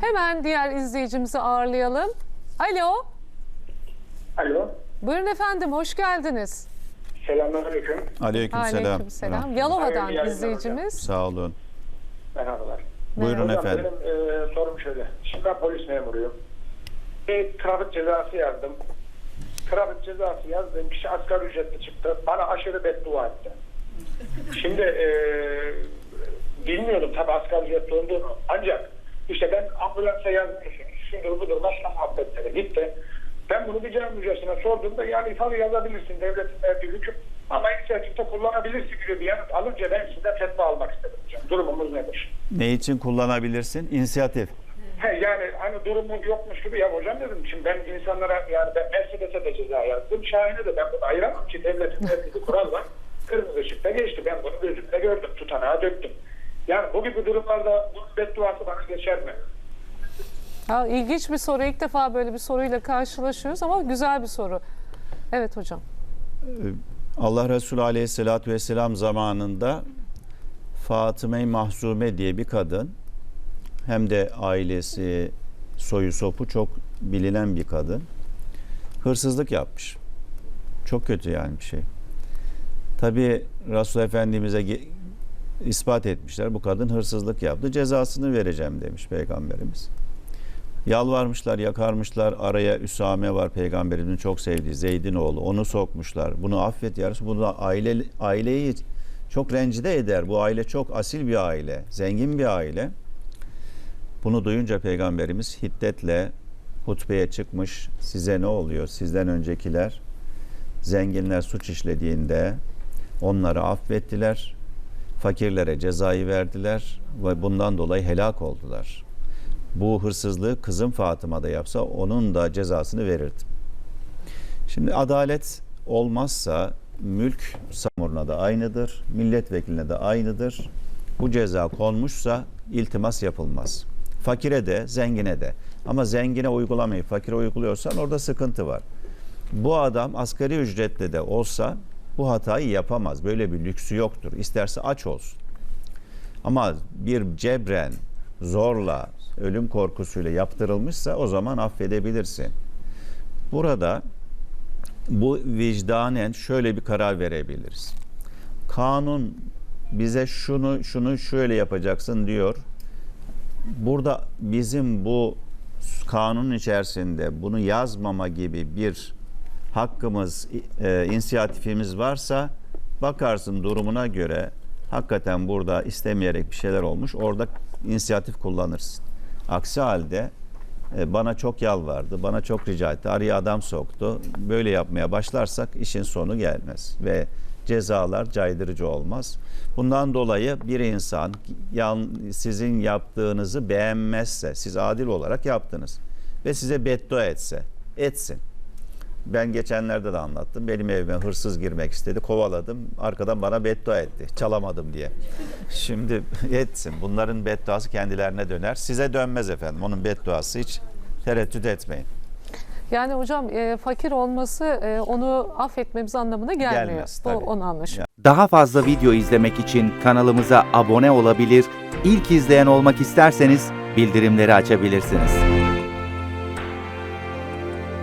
Hemen diğer izleyicimizi ağırlayalım. Alo. Alo. Buyurun efendim hoş geldiniz. Selamünaleyküm. Aleykümselam. Aleykümselam. Yalova'dan Hayırlı izleyicimiz. Sağ olun. Merhabalar. Buyurun Hocam, efendim. Benim e, sorum şöyle. Şimdi ben polis memuruyum. Bir trafik cezası yazdım. Trafik cezası yazdığım kişi asgari ücretli çıktı. Bana aşırı beddua etti. Şimdi e, bilmiyordum tabii asgari ücretli olduğunu. Ancak işte ben ambulansa yazmışım. Şudur budur başka muhabbetleri gitti. Ben bunu bir can müjdesine sorduğumda yani tabii yazabilirsin devletin verdiği hüküm ama inisiyatifte kullanabilirsin gibi bir yanıt alınca ben sizden fetva almak istedim hocam. Durumumuz nedir? Ne için kullanabilirsin? İnisiyatif. He, yani hani durumu yokmuş gibi ya hocam dedim. Şimdi ben insanlara yani ben Mercedes'e de ceza yazdım. Şahin'e de ben bunu ayıramam ki devletin verdiği kural var. Kırmızı ışıkta geçti. Ben bunu gözümle gördüm. Tutanağa döktüm. Yani bu gibi durumlarda bunun bedduası bana geçer mi? Ha, ilginç bir soru. İlk defa böyle bir soruyla karşılaşıyoruz ama güzel bir soru. Evet hocam. Allah Resulü Aleyhisselatü Vesselam zamanında Fatıma-i Mahzume diye bir kadın hem de ailesi soyu sopu çok bilinen bir kadın hırsızlık yapmış. Çok kötü yani bir şey. Tabi Resul Efendimiz'e ispat etmişler bu kadın hırsızlık yaptı cezasını vereceğim demiş Peygamberimiz. Yalvarmışlar, yakarmışlar. Araya Üsame var peygamberimizin çok sevdiği Zeyd'in oğlu. Onu sokmuşlar. Bunu affet ya Resulallah. Bunu aile, aileyi çok rencide eder. Bu aile çok asil bir aile. Zengin bir aile. Bunu duyunca peygamberimiz hiddetle hutbeye çıkmış. Size ne oluyor? Sizden öncekiler zenginler suç işlediğinde onları affettiler. Fakirlere cezayı verdiler ve bundan dolayı helak oldular bu hırsızlığı kızım Fatıma da yapsa onun da cezasını verirdim. Şimdi adalet olmazsa mülk samuruna da aynıdır, milletvekiline de aynıdır. Bu ceza konmuşsa iltimas yapılmaz. Fakire de, zengine de. Ama zengine uygulamayı fakire uyguluyorsan orada sıkıntı var. Bu adam asgari ücretle de olsa bu hatayı yapamaz. Böyle bir lüksü yoktur. İsterse aç olsun. Ama bir cebren, zorla, ölüm korkusuyla yaptırılmışsa o zaman affedebilirsin. Burada bu vicdanen şöyle bir karar verebiliriz. Kanun bize şunu şunu şöyle yapacaksın diyor. Burada bizim bu kanun içerisinde bunu yazmama gibi bir hakkımız, e, inisiyatifimiz varsa bakarsın durumuna göre hakikaten burada istemeyerek bir şeyler olmuş. Orada inisiyatif kullanırsın. Aksi halde e, bana çok yalvardı, bana çok rica etti, araya adam soktu. Böyle yapmaya başlarsak işin sonu gelmez ve cezalar caydırıcı olmaz. Bundan dolayı bir insan sizin yaptığınızı beğenmezse, siz adil olarak yaptınız ve size beddua etse, etsin. Ben geçenlerde de anlattım. Benim evime hırsız girmek istedi. Kovaladım. Arkadan bana beddua etti. Çalamadım diye. Şimdi etsin. Bunların bedduası kendilerine döner. Size dönmez efendim. Onun bedduası hiç tereddüt etmeyin. Yani hocam e, fakir olması e, onu affetmemiz anlamına gelmiyor. Gelmez, Bu tabii. onu anlaşılıyor. Daha fazla video izlemek için kanalımıza abone olabilir, ilk izleyen olmak isterseniz bildirimleri açabilirsiniz.